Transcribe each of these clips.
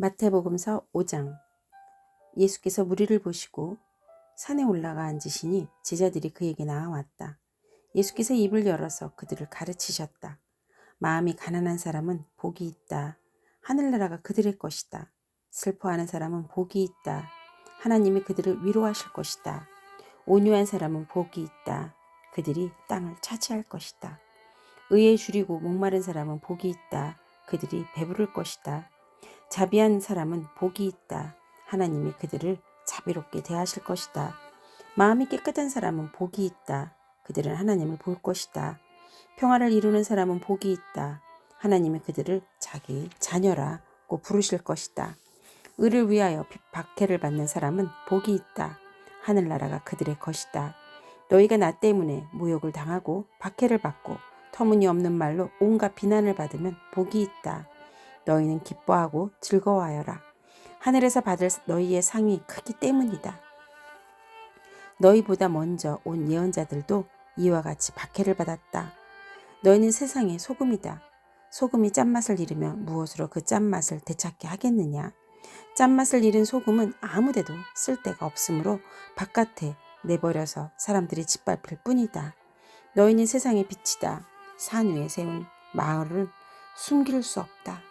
마태복음서 5장 예수께서 무리를 보시고 산에 올라가 앉으시니 제자들이 그에게 나아왔다. 예수께서 입을 열어서 그들을 가르치셨다. 마음이 가난한 사람은 복이 있다. 하늘나라가 그들의 것이다. 슬퍼하는 사람은 복이 있다. 하나님이 그들을 위로하실 것이다. 온유한 사람은 복이 있다. 그들이 땅을 차지할 것이다. 의에 줄이고 목마른 사람은 복이 있다. 그들이 배부를 것이다. 자비한 사람은 복이 있다. 하나님이 그들을 자비롭게 대하실 것이다. 마음이 깨끗한 사람은 복이 있다. 그들은 하나님을 볼 것이다. 평화를 이루는 사람은 복이 있다. 하나님이 그들을 자기 자녀라고 부르실 것이다. 의를 위하여 박해를 받는 사람은 복이 있다. 하늘나라가 그들의 것이다. 너희가 나 때문에 모욕을 당하고 박해를 받고 터무니없는 말로 온갖 비난을 받으면 복이 있다. 너희는 기뻐하고 즐거워하여라. 하늘에서 받을 너희의 상이 크기 때문이다. 너희보다 먼저 온 예언자들도 이와 같이 박해를 받았다. 너희는 세상의 소금이다. 소금이 짠맛을 잃으면 무엇으로 그 짠맛을 되찾게 하겠느냐? 짠맛을 잃은 소금은 아무데도 쓸 데가 없으므로 바깥에 내버려서 사람들이 짓밟힐 뿐이다. 너희는 세상의 빛이다. 산 위에 세운 마을을 숨길 수 없다.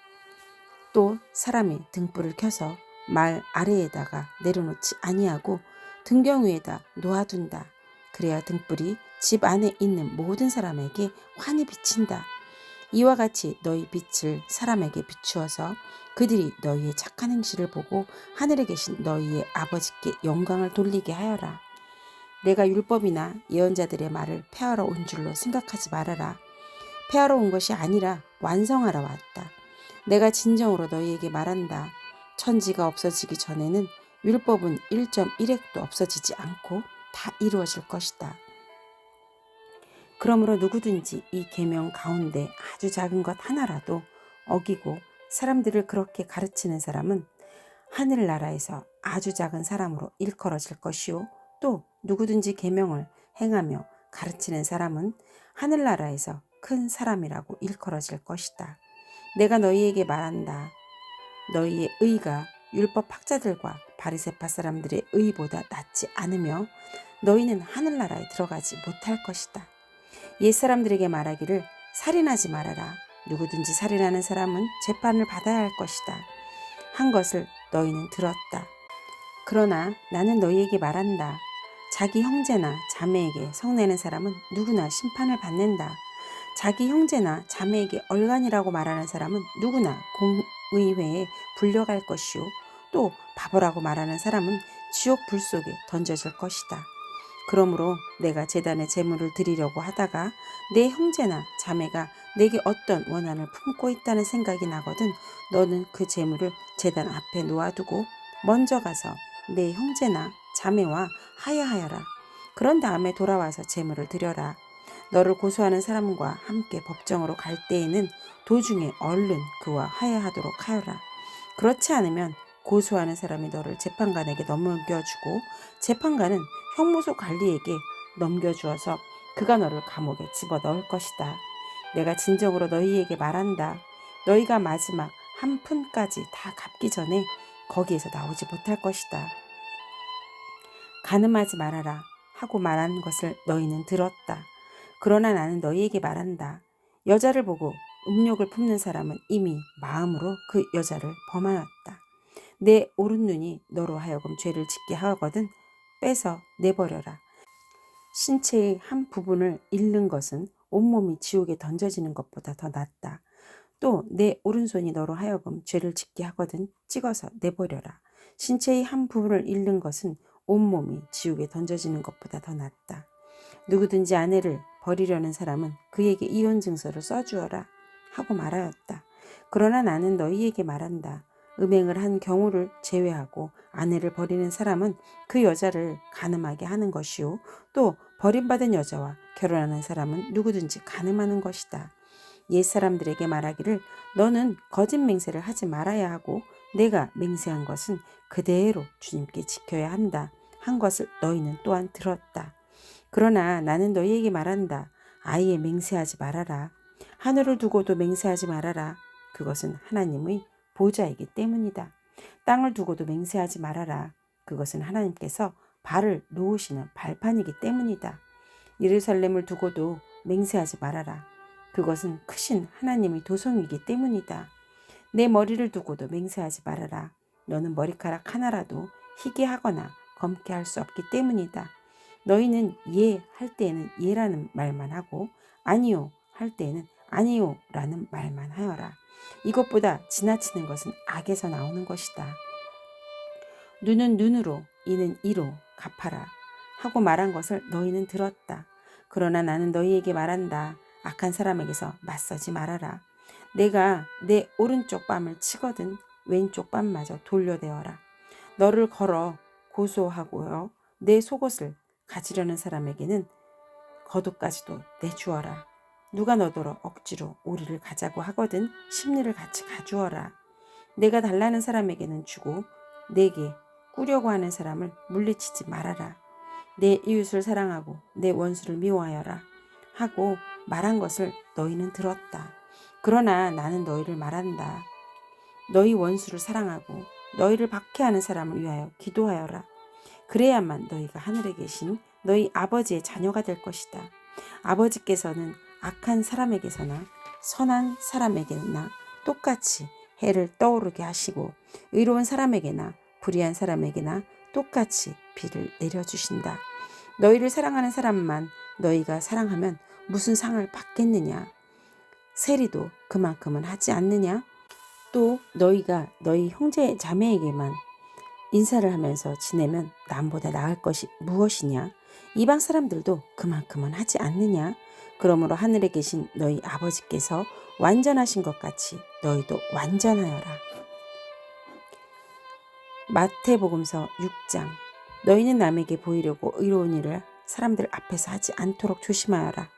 또 사람이 등불을 켜서 말 아래에다가 내려놓지 아니하고 등경 위에다 놓아둔다. 그래야 등불이 집 안에 있는 모든 사람에게 환히 비친다. 이와 같이 너희 빛을 사람에게 비추어서 그들이 너희의 착한 행실을 보고 하늘에 계신 너희의 아버지께 영광을 돌리게 하여라. 내가 율법이나 예언자들의 말을 폐하러 온 줄로 생각하지 말아라. 폐하러 온 것이 아니라 완성하러 왔다. 내가 진정으로 너희에게 말한다. 천지가 없어지기 전에는 율법은 1.1획도 없어지지 않고 다 이루어질 것이다. 그러므로 누구든지 이 계명 가운데 아주 작은 것 하나라도 어기고 사람들을 그렇게 가르치는 사람은 하늘나라에서 아주 작은 사람으로 일컬어질 것이요 또 누구든지 계명을 행하며 가르치는 사람은 하늘나라에서 큰 사람이라고 일컬어질 것이다. 내가 너희에게 말한다. 너희의 의가 율법 학자들과 바리새파 사람들의 의보다 낫지 않으며 너희는 하늘나라에 들어가지 못할 것이다. 옛 사람들에게 말하기를 살인하지 말아라. 누구든지 살인하는 사람은 재판을 받아야 할 것이다. 한 것을 너희는 들었다. 그러나 나는 너희에게 말한다. 자기 형제나 자매에게 성내는 사람은 누구나 심판을 받는다. 자기 형제나 자매에게 얼간이라고 말하는 사람은 누구나 공의회에 불려갈 것이요. 또 바보라고 말하는 사람은 지옥 불 속에 던져질 것이다. 그러므로 내가 재단에 제물을 드리려고 하다가 내 형제나 자매가 내게 어떤 원한을 품고 있다는 생각이 나거든 너는 그 제물을 재단 앞에 놓아두고 먼저 가서 내 형제나 자매와 하야하여라. 그런 다음에 돌아와서 제물을 드려라. 너를 고소하는 사람과 함께 법정으로 갈 때에는 도중에 얼른 그와 하야하도록 하여라. 그렇지 않으면 고소하는 사람이 너를 재판관에게 넘겨주고 재판관은 형무소 관리에게 넘겨주어서 그가 너를 감옥에 집어넣을 것이다. 내가 진정으로 너희에게 말한다. 너희가 마지막 한 푼까지 다 갚기 전에 거기에서 나오지 못할 것이다. 가늠하지 말아라 하고 말한 것을 너희는 들었다. 그러나 나는 너희에게 말한다. 여자를 보고 음욕을 품는 사람은 이미 마음으로 그 여자를 범하였다. 내 오른 눈이 너로 하여금 죄를 짓게 하거든 빼서 내버려라. 신체의 한 부분을 잃는 것은 온몸이 지옥에 던져지는 것보다 더 낫다. 또 내 오른손이 너로 하여금 죄를 짓게 하거든 찍어서 내버려라. 신체의 한 부분을 잃는 것은 온몸이 지옥에 던져지는 것보다 더 낫다. 누구든지 아내를 버리려는 사람은 그에게 이혼 증서를 써주어라 하고 말하였다. 그러나 나는 너희에게 말한다. 음행을 한 경우를 제외하고 아내를 버리는 사람은 그 여자를 가늠하게 하는 것이요. 또 버림받은 여자와 결혼하는 사람은 누구든지 가늠하는 것이다. 옛 사람들에게 말하기를 너는 거짓 맹세를 하지 말아야 하고 내가 맹세한 것은 그대로 주님께 지켜야 한다. 한 것을 너희는 또한 들었다. 그러나 나는 너희에게 말한다. 아예 맹세하지 말아라. 하늘을 두고도 맹세하지 말아라. 그것은 하나님의 보좌이기 때문이다. 땅을 두고도 맹세하지 말아라. 그것은 하나님께서 발을 놓으시는 발판이기 때문이다. 예루살렘을 두고도 맹세하지 말아라. 그것은 크신 하나님의 도성이기 때문이다. 내 머리를 두고도 맹세하지 말아라. 너는 머리카락 하나라도 희게 하거나 검게 할 수 없기 때문이다. 너희는 예 할 때에는 예라는 말만 하고 아니요 할 때에는 아니요 라는 말만 하여라. 이것보다 지나치는 것은 악에서 나오는 것이다. 눈은 눈으로 이는 이로 갚아라 하고 말한 것을 너희는 들었다. 그러나 나는 너희에게 말한다. 악한 사람에게서 맞서지 말아라. 내가 내 오른쪽 뺨을 치거든 왼쪽 뺨마저 돌려대어라. 너를 걸어 고소하고요. 내 속옷을 가지려는 사람에게는 겉옷까지도 내주어라. 누가 너더러 억지로 오리를 가자고 하거든 심리를 같이 가주어라. 내가 달라는 사람에게는 주고 내게 꾸려고 하는 사람을 물리치지 말아라. 내 이웃을 사랑하고 내 원수를 미워하여라. 하고 말한 것을 너희는 들었다. 그러나 나는 너희를 말한다. 너희 원수를 사랑하고 너희를 박해하는 사람을 위하여 기도하여라. 그래야만 너희가 하늘에 계신 너희 아버지의 자녀가 될 것이다. 아버지께서는 악한 사람에게서나 선한 사람에게나 똑같이 해를 떠오르게 하시고 의로운 사람에게나 불의한 사람에게나 똑같이 비를 내려주신다. 너희를 사랑하는 사람만 너희가 사랑하면 무슨 상을 받겠느냐? 세리도 그만큼은 하지 않느냐? 또 너희가 너희 형제 자매에게만 인사를 하면서 지내면 남보다 나을 것이 무엇이냐? 이방 사람들도 그만큼은 하지 않느냐? 그러므로 하늘에 계신 너희 아버지께서 완전하신 것 같이 너희도 완전하여라. 마태복음서 6장 너희는 남에게 보이려고 의로운 일을 사람들 앞에서 하지 않도록 조심하여라.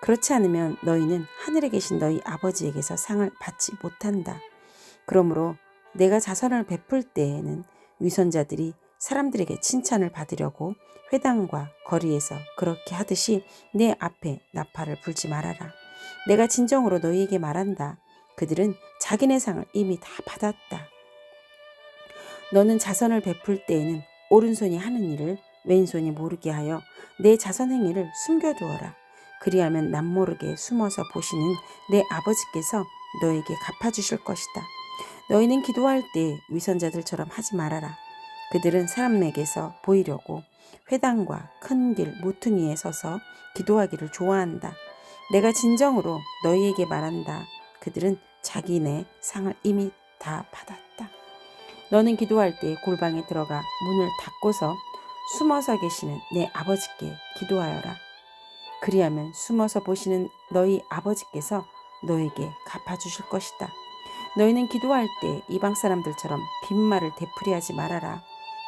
그렇지 않으면 너희는 하늘에 계신 너희 아버지에게서 상을 받지 못한다. 그러므로 내가 자선을 베풀 때에는 위선자들이 사람들에게 칭찬을 받으려고 회당과 거리에서 그렇게 하듯이 내 앞에 나팔을 불지 말아라. 내가 진정으로 너희에게 말한다. 그들은 자기네 상을 이미 다 받았다. 너는 자선을 베풀 때에는 오른손이 하는 일을 왼손이 모르게 하여 내 자선 행위를 숨겨두어라. 그리하면 남모르게 숨어서 보시는 내 아버지께서 너에게 갚아주실 것이다. 너희는 기도할 때 위선자들처럼 하지 말아라. 그들은 사람에게서 보이려고 회당과 큰 길 모퉁이에 서서 기도하기를 좋아한다. 내가 진정으로 너희에게 말한다. 그들은 자기네 상을 이미 다 받았다. 너는 기도할 때 골방에 들어가 문을 닫고서 숨어서 계시는 내 아버지께 기도하여라. 그리하면 숨어서 보시는 너희 아버지께서 너에게 갚아주실 것이다. 너희는 기도할 때 이방 사람들처럼 빈말을 되풀이하지 말아라.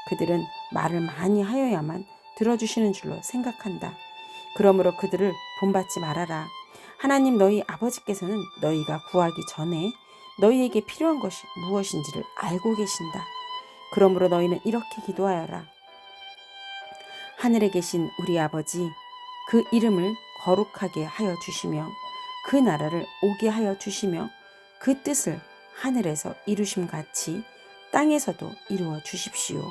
그들은 말을 많이 하여야만 들어주시는 줄로 생각한다. 그러므로 그들을 본받지 말아라. 하나님 너희 아버지께서는 너희가 구하기 전에 너희에게 필요한 것이 무엇인지를 알고 계신다. 그러므로 너희는 이렇게 기도하여라. 하늘에 계신 우리 아버지, 그 이름을 거룩하게 하여 주시며 그 나라를 오게 하여 주시며 그 뜻을 하늘에서 이루심 같이 땅에서도 이루어 주십시오.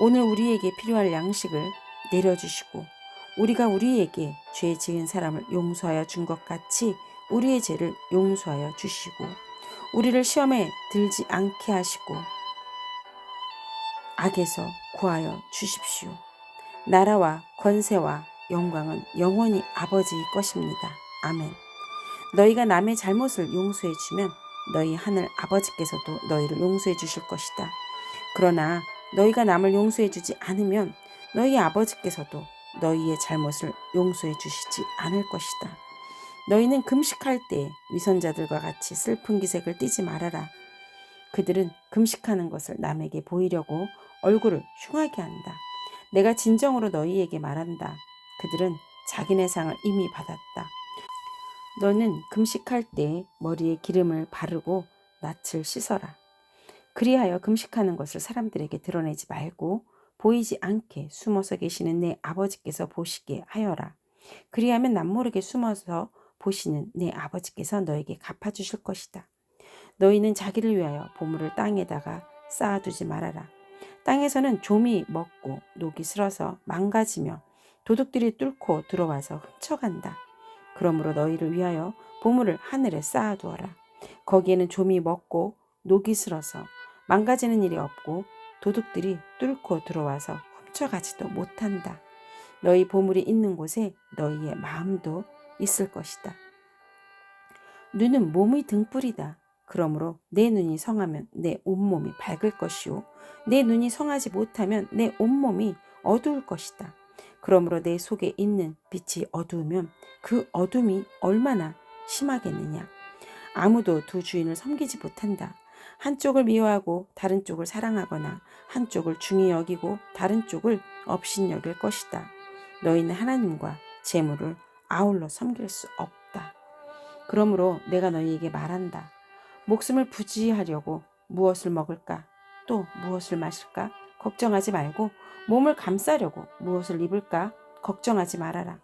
오늘 우리에게 필요할 양식을 내려주시고 우리가 우리에게 죄 지은 사람을 용서하여 준 것 같이 우리의 죄를 용서하여 주시고 우리를 시험에 들지 않게 하시고 악에서 구하여 주십시오. 나라와 권세와 영광은 영원히 아버지의 것입니다. 아멘. 너희가 남의 잘못을 용서해 주면 너희 하늘 아버지께서도 너희를 용서해 주실 것이다. 그러나 너희가 남을 용서해 주지 않으면 너희 아버지께서도 너희의 잘못을 용서해 주시지 않을 것이다. 너희는 금식할 때 위선자들과 같이 슬픈 기색을 띠지 말아라. 그들은 금식하는 것을 남에게 보이려고 얼굴을 흉하게 한다. 내가 진정으로 너희에게 말한다. 그들은 자기네 상을 이미 받았다. 너는 금식할 때 머리에 기름을 바르고 낯을 씻어라. 그리하여 금식하는 것을 사람들에게 드러내지 말고 보이지 않게 숨어서 계시는 내 아버지께서 보시게 하여라. 그리하면 남모르게 숨어서 보시는 내 아버지께서 너에게 갚아주실 것이다. 너희는 자기를 위하여 보물을 땅에다가 쌓아두지 말아라. 땅에서는 좀이 먹고 녹이 슬어서 망가지며 도둑들이 뚫고 들어와서 훔쳐간다. 그러므로 너희를 위하여 보물을 하늘에 쌓아두어라. 거기에는 좀이 먹고 녹이 슬어서 망가지는 일이 없고 도둑들이 뚫고 들어와서 훔쳐가지도 못한다. 너희 보물이 있는 곳에 너희의 마음도 있을 것이다. 눈은 몸의 등불이다. 그러므로 내 눈이 성하면 내 온몸이 밝을 것이요. 내 눈이 성하지 못하면 내 온몸이 어두울 것이다. 그러므로 내 속에 있는 빛이 어두우면 그 어둠이 얼마나 심하겠느냐. 아무도 두 주인을 섬기지 못한다. 한쪽을 미워하고 다른 쪽을 사랑하거나 한쪽을 중히 여기고 다른 쪽을 업신 여길 것이다. 너희는 하나님과 재물을 아울러 섬길 수 없다. 그러므로 내가 너희에게 말한다. 목숨을 부지하려고 무엇을 먹을까? 또 무엇을 마실까? 걱정하지 말고 몸을 감싸려고 무엇을 입을까? 걱정하지 말아라.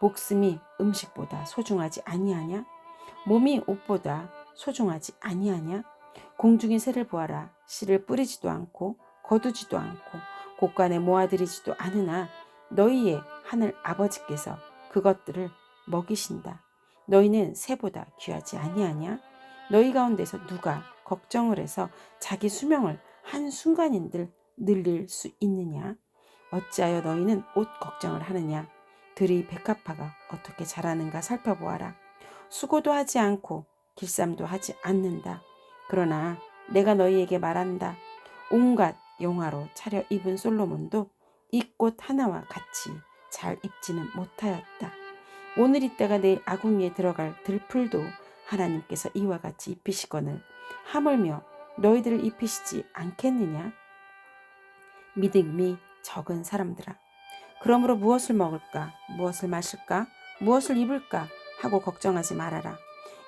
목숨이 음식보다 소중하지 아니하냐? 몸이 옷보다 소중하지 아니하냐? 공중의 새를 보아라. 씨를 뿌리지도 않고 거두지도 않고 곳간에 모아들이지도 않으나 너희의 하늘 아버지께서 그것들을 먹이신다. 너희는 새보다 귀하지 아니하냐? 너희 가운데서 누가 걱정을 해서 자기 수명을 한 순간인들 늘릴 수 있느냐? 어찌하여 너희는 옷 걱정을 하느냐? 들이 백합화가 어떻게 자라는가 살펴보아라. 수고도 하지 않고 길쌈도 하지 않는다. 그러나 내가 너희에게 말한다. 온갖 영화로 차려 입은 솔로몬도 이 꽃 하나와 같이 잘 입지는 못하였다. 오늘 이때가 내일 아궁이에 들어갈 들풀도 하나님께서 이와 같이 입히시거늘 하물며 너희들을 입히시지 않겠느냐? 믿음이 적은 사람들아. 그러므로 무엇을 먹을까? 무엇을 마실까? 무엇을 입을까? 하고 걱정하지 말아라.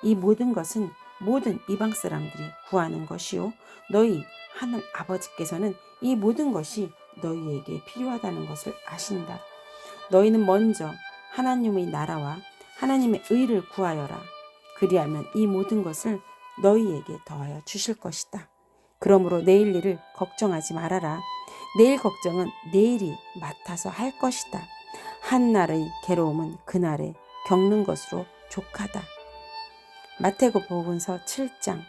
이 모든 것은 모든 이방 사람들이 구하는 것이요. 너희 하늘 아버지께서는 이 모든 것이 너희에게 필요하다는 것을 아신다. 너희는 먼저 하나님의 나라와 하나님의 의를 구하여라. 그리하면 이 모든 것을 너희에게 더하여 주실 것이다. 그러므로 내일 일을 걱정하지 말아라. 내일 걱정은 내일이 맡아서 할 것이다. 한 날의 괴로움은 그날에 겪는 것으로 족하다. 마태고 복음서 7장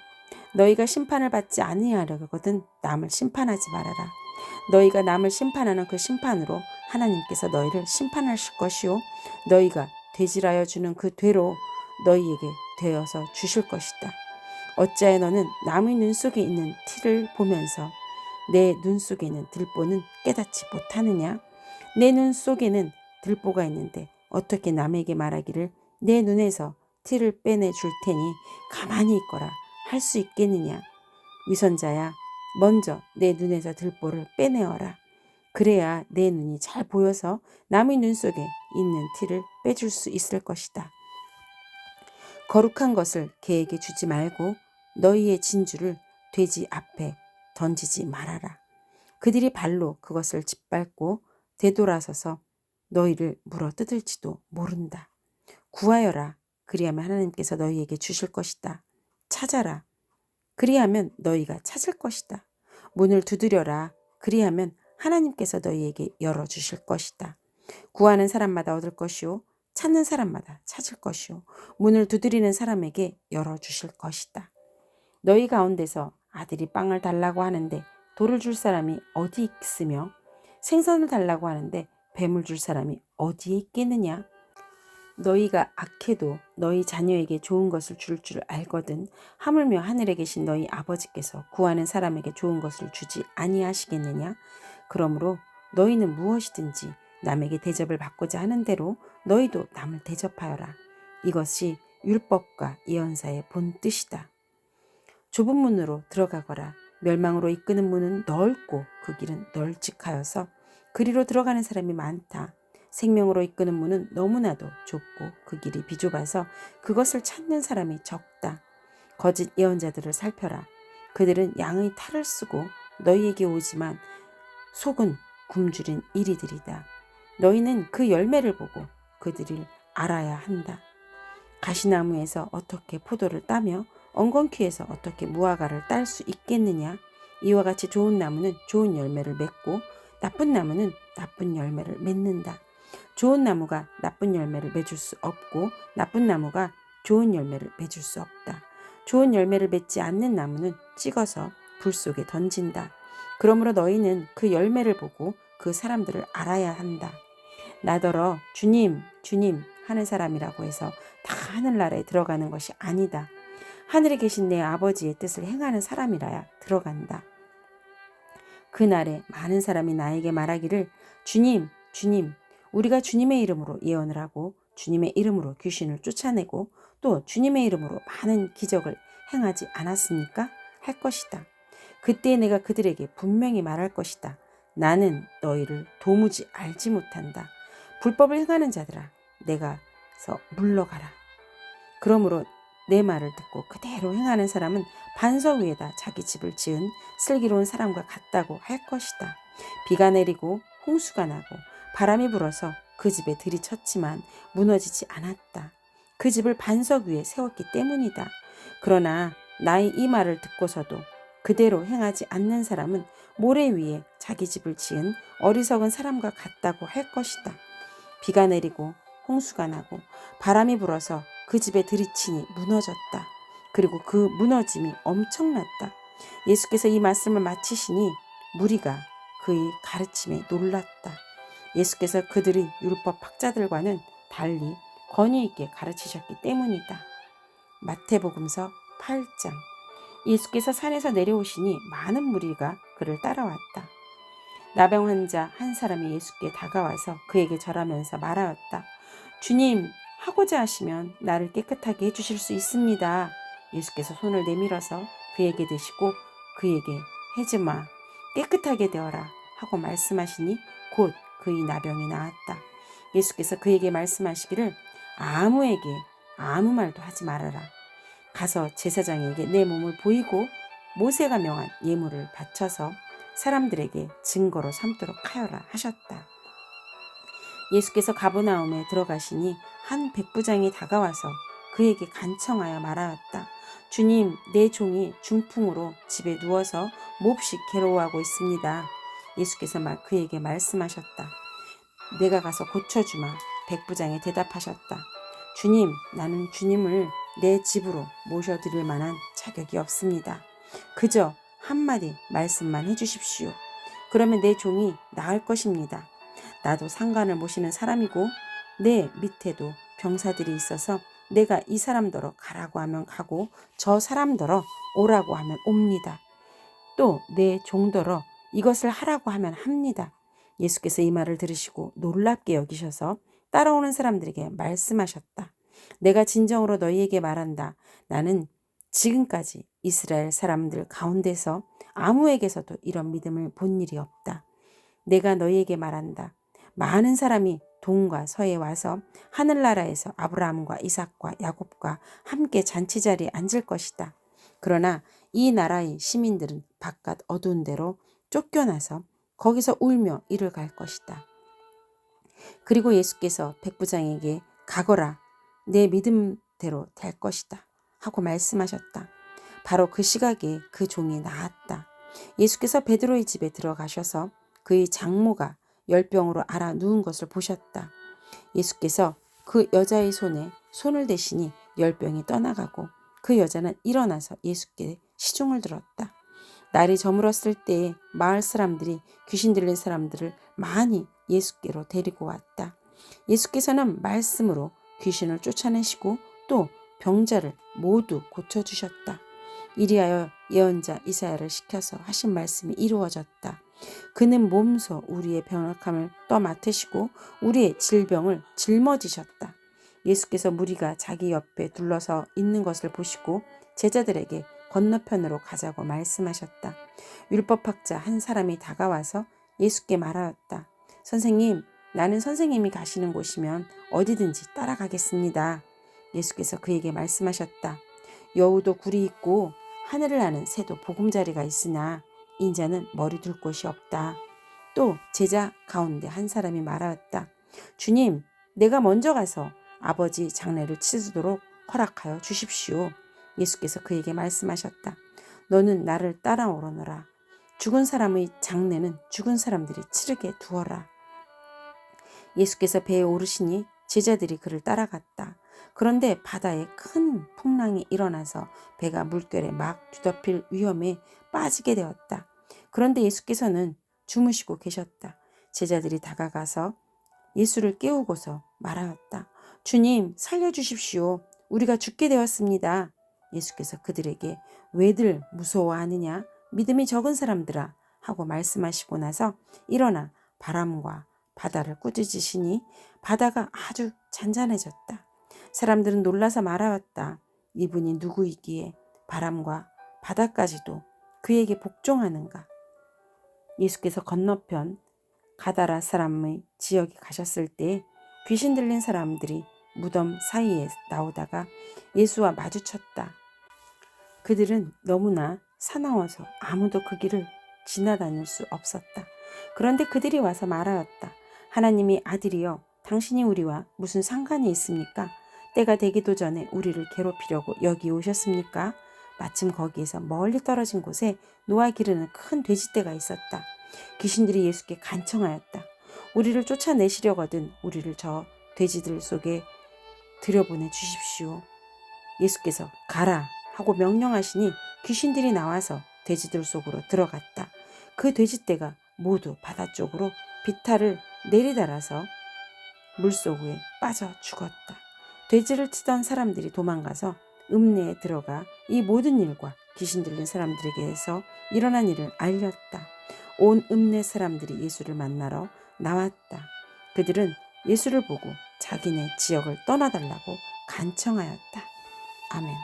너희가 심판을 받지 아니하려거든 남을 심판하지 말아라. 너희가 남을 심판하는 그 심판으로 하나님께서 너희를 심판하실 것이요 너희가 되질하여 주는 그 되로 너희에게 되어서 주실 것이다. 어찌하여 너는 남의 눈 속에 있는 티를 보면서 내 눈 속에 있는 들보는 깨닫지 못하느냐? 내 눈 속에는 들보가 있는데 어떻게 남에게 말하기를 내 눈에서 티를 빼내 줄 테니 가만히 있거라 할 수 있겠느냐? 위선자야, 먼저 내 눈에서 들보를 빼내어라. 그래야 내 눈이 잘 보여서 남의 눈 속에 있는 티를 빼줄 수 있을 것이다. 거룩한 것을 개에게 주지 말고 너희의 진주를 돼지 앞에 던지지 말아라. 그들이 발로 그것을 짓밟고 되돌아서서 너희를 물어 뜯을지도 모른다. 구하여라. 그리하면 하나님께서 너희에게 주실 것이다. 찾아라. 그리하면 너희가 찾을 것이다. 문을 두드려라. 그리하면 하나님께서 너희에게 열어주실 것이다. 구하는 사람마다 얻을 것이요. 찾는 사람마다 찾을 것이요. 문을 두드리는 사람에게 열어주실 것이다. 너희 가운데서 아들이 빵을 달라고 하는데 돌을 줄 사람이 어디 있으며 생선을 달라고 하는데 뱀을 줄 사람이 어디에 있겠느냐? 너희가 악해도 너희 자녀에게 좋은 것을 줄줄 알거든 하물며 하늘에 계신 너희 아버지께서 구하는 사람에게 좋은 것을 주지 아니하시겠느냐? 그러므로 너희는 무엇이든지 남에게 대접을 받고자 하는 대로 너희도 남을 대접하여라. 이것이 율법과 예언사의 본 뜻이다. 좁은 문으로 들어가거라. 멸망으로 이끄는 문은 넓고 그 길은 널찍하여서 그리로 들어가는 사람이 많다. 생명으로 이끄는 문은 너무나도 좁고 그 길이 비좁아서 그것을 찾는 사람이 적다. 거짓 예언자들을 살펴라. 그들은 양의 탈을 쓰고 너희에게 오지만 속은 굶주린 이리들이다. 너희는 그 열매를 보고 그들을 알아야 한다. 가시나무에서 어떻게 포도를 따며 엉겅퀴에서 어떻게 무화과를 딸 수 있겠느냐? 이와 같이 좋은 나무는 좋은 열매를 맺고 나쁜 나무는 나쁜 열매를 맺는다. 좋은 나무가 나쁜 열매를 맺을 수 없고 나쁜 나무가 좋은 열매를 맺을 수 없다. 좋은 열매를 맺지 않는 나무는 찍어서 불 속에 던진다. 그러므로 너희는 그 열매를 보고 그 사람들을 알아야 한다. 나더러 주님, 주님 하는 사람이라고 해서 다 하늘나라에 들어가는 것이 아니다. 하늘에 계신 내 아버지의 뜻을 행하는 사람이라야 들어간다. 그날에 많은 사람이 나에게 말하기를 주님, 주님, 우리가 주님의 이름으로 예언을 하고 주님의 이름으로 귀신을 쫓아내고 또 주님의 이름으로 많은 기적을 행하지 않았습니까? 할 것이다. 그때 내가 그들에게 분명히 말할 것이다. 나는 너희를 도무지 알지 못한다. 불법을 행하는 자들아, 내가서 물러가라. 그러므로 내 말을 듣고 그대로 행하는 사람은 반석 위에다 자기 집을 지은 슬기로운 사람과 같다고 할 것이다. 비가 내리고 홍수가 나고 바람이 불어서 그 집에 들이쳤지만 무너지지 않았다. 그 집을 반석 위에 세웠기 때문이다. 그러나 나의 이 말을 듣고서도 그대로 행하지 않는 사람은 모래 위에 자기 집을 지은 어리석은 사람과 같다고 할 것이다. 비가 내리고 홍수가 나고 바람이 불어서 그 집에 들이치니 무너졌다. 그리고 그 무너짐이 엄청났다. 예수께서 이 말씀을 마치시니 무리가 그의 가르침에 놀랐다. 예수께서 그들의 율법 학자들과는 달리 권위 있게 가르치셨기 때문이다. 마태복음서 8장 예수께서 산에서 내려오시니 많은 무리가 그를 따라왔다. 나병 환자 한 사람이 예수께 다가와서 그에게 절하면서 말하였다. 주님, 하고자 하시면 나를 깨끗하게 해주실 수 있습니다. 예수께서 손을 내밀어서 그에게 대시고 그에게 해즈마 깨끗하게 되어라 하고 말씀하시니 곧 그의 나병이 나았다. 예수께서 그에게 말씀하시기를 아무에게 아무 말도 하지 말아라. 가서 제사장에게 내 몸을 보이고 모세가 명한 예물을 바쳐서 사람들에게 증거로 삼도록 하여라 하셨다. 예수께서 가보나움에 들어가시니 한 백부장이 다가와서 그에게 간청하여 말하였다. 주님, 내 종이 중풍으로 집에 누워서 몹시 괴로워하고 있습니다. 예수께서 막 그에게 말씀하셨다. 내가 가서 고쳐주마. 백부장이 대답하셨다. 주님, 나는 주님을 내 집으로 모셔드릴 만한 자격이 없습니다. 그저 한마디 말씀만 해주십시오. 그러면 내 종이 나을 것입니다. 나도 상관을 모시는 사람이고 내 밑에도 병사들이 있어서 내가 이 사람더러 가라고 하면 가고 저 사람더러 오라고 하면 옵니다. 또 내 종더러 이것을 하라고 하면 합니다. 예수께서 이 말을 들으시고 놀랍게 여기셔서 따라오는 사람들에게 말씀하셨다. 내가 진정으로 너희에게 말한다. 나는 지금까지 이스라엘 사람들 가운데서 아무에게서도 이런 믿음을 본 일이 없다. 내가 너희에게 말한다. 많은 사람이 동과 서에 와서 하늘나라에서 아브라함과 이삭과 야곱과 함께 잔치 자리에 앉을 것이다. 그러나 이 나라의 시민들은 바깥 어두운 데로 쫓겨나서 거기서 울며 이를 갈 것이다. 그리고 예수께서 백부장에게 가거라 내 믿음대로 될 것이다 하고 말씀하셨다. 바로 그 시각에 그 종이 나았다. 예수께서 베드로의 집에 들어가셔서 그의 장모가 열병으로 알아 누운 것을 보셨다. 예수께서 그 여자의 손에 손을 대시니 열병이 떠나가고 그 여자는 일어나서 예수께 시중을 들었다. 날이 저물었을 때에 마을 사람들이 귀신 들린 사람들을 많이 예수께로 데리고 왔다. 예수께서는 말씀으로 귀신을 쫓아내시고 또 병자를 모두 고쳐주셨다. 이리하여 예언자 이사야를 시켜서 하신 말씀이 이루어졌다. 그는 몸소 우리의 병약함을 떠맡으시고 우리의 질병을 짊어지셨다. 예수께서 무리가 자기 옆에 둘러서 있는 것을 보시고 제자들에게 건너편으로 가자고 말씀하셨다. 율법학자 한 사람이 다가와서 예수께 말하였다. 선생님, 나는 선생님이 가시는 곳이면 어디든지 따라가겠습니다. 예수께서 그에게 말씀하셨다. 여우도 굴이 있고 하늘을 나는 새도 보금자리가 있으나 인자는 머리 둘 곳이 없다. 또 제자 가운데 한 사람이 말하였다. 주님, 내가 먼저 가서 아버지 장례를 치르도록 허락하여 주십시오. 예수께서 그에게 말씀하셨다. 너는 나를 따라오너라. 죽은 사람의 장례는 죽은 사람들이 치르게 두어라. 예수께서 배에 오르시니 제자들이 그를 따라갔다. 그런데 바다에 큰 풍랑이 일어나서 배가 물결에 막 뒤덮일 위험에 빠지게 되었다. 그런데 예수께서는 주무시고 계셨다. 제자들이 다가가서 예수를 깨우고서 말하였다. 주님, 살려주십시오. 우리가 죽게 되었습니다. 예수께서 그들에게 왜들 무서워하느냐? 믿음이 적은 사람들아 하고 말씀하시고 나서 일어나 바람과 바다를 꾸짖으시니 바다가 아주 잔잔해졌다. 사람들은 놀라서 말하였다. 이분이 누구이기에 바람과 바다까지도 그에게 복종하는가? 예수께서 건너편 가다라 사람의 지역에 가셨을 때 귀신 들린 사람들이 무덤 사이에 나오다가 예수와 마주쳤다. 그들은 너무나 사나워서 아무도 그 길을 지나다닐 수 없었다. 그런데 그들이 와서 말하였다. 하나님이 아들이여 당신이 우리와 무슨 상관이 있습니까? 때가 되기도 전에 우리를 괴롭히려고 여기 오셨습니까? 마침 거기에서 멀리 떨어진 곳에 노아 기르는 큰 돼지떼가 있었다. 귀신들이 예수께 간청하였다. 우리를 쫓아내시려거든 우리를 저 돼지들 속에 들여보내 주십시오. 예수께서 가라 하고 명령하시니 귀신들이 나와서 돼지들 속으로 들어갔다. 그 돼지떼가 모두 바다 쪽으로 비탈을 내리달아서 물속에 빠져 죽었다. 돼지를 치던 사람들이 도망가서 읍내에 들어가 이 모든 일과 귀신 들린 사람들에게서 일어난 일을 알렸다. 온 읍내 사람들이 예수를 만나러 나왔다. 그들은 예수를 보고 자기네 지역을 떠나달라고 간청하였다. 아멘.